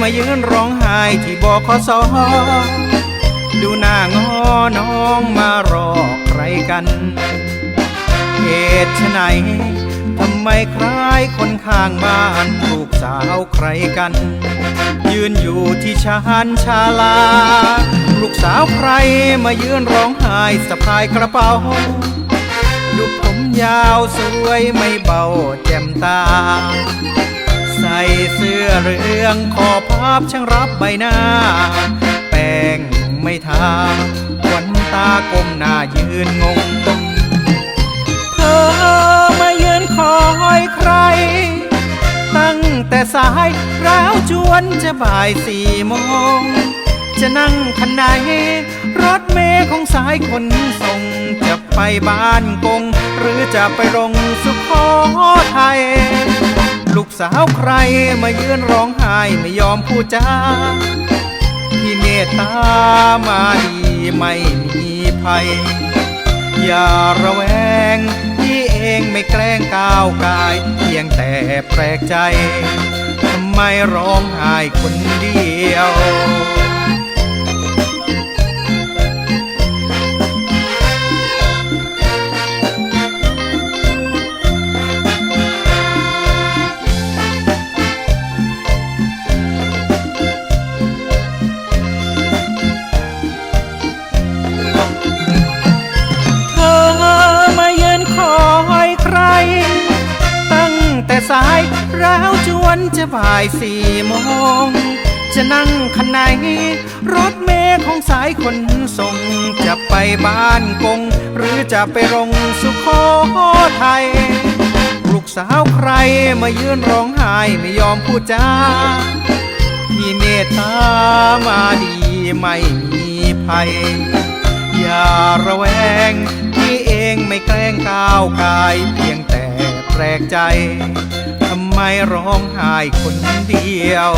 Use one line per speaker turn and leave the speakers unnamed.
มายืนร้องไห้ที่บคสอดูหน้างอน้องมารอใครกัน เหตุไฉนทำไมคล้ายคนข้างบ้านลูกสาวใครกัน ยืนอยู่ที่ชานชาลา ลูกสาวใครมายืนร้องไห้สะพายกระเป๋าดูผมยาวสวยไม่เบาแจ่มตา เสื้อเรื่องขอภาพช่างรับใบหน้า แป้งไม่ทาขวัญตากลมหน้ายืนงงเธอมายืนคอยใคร ตั้งแต่สายร้าวจวนจะบ่ายสี่โมง จะนั่งคันไหน รถเมย์ของสายคนส่ง จะไปบ้านกง หรือจะไปลงสุโขทัย ลูกสาวใครมายืนร้องไห้ไม่ยอมพูดจาที่เมตตามาดีไม่มีภัย อย่าระแวงพี่เองไม่แกล้งก้าวกาย เพียงแต่แปลกใจทำไมร้องไห้คนเดียว จะบ่ายสี่โมง จะนั่งคันไหน รถเมย์ของสายคนส่ง จะไปบ้านกง หรือจะไปลงสุโขทัยลูกสาวใครมายืนร้องไห้ไม่ยอมพูดจาที่เมตตามาดีไม่มีภัย อย่าระแวงที่เองไม่แกล้งก้าวกาย เพียงแต่แปลกใจ ไม่ร้องไห้คนเดียว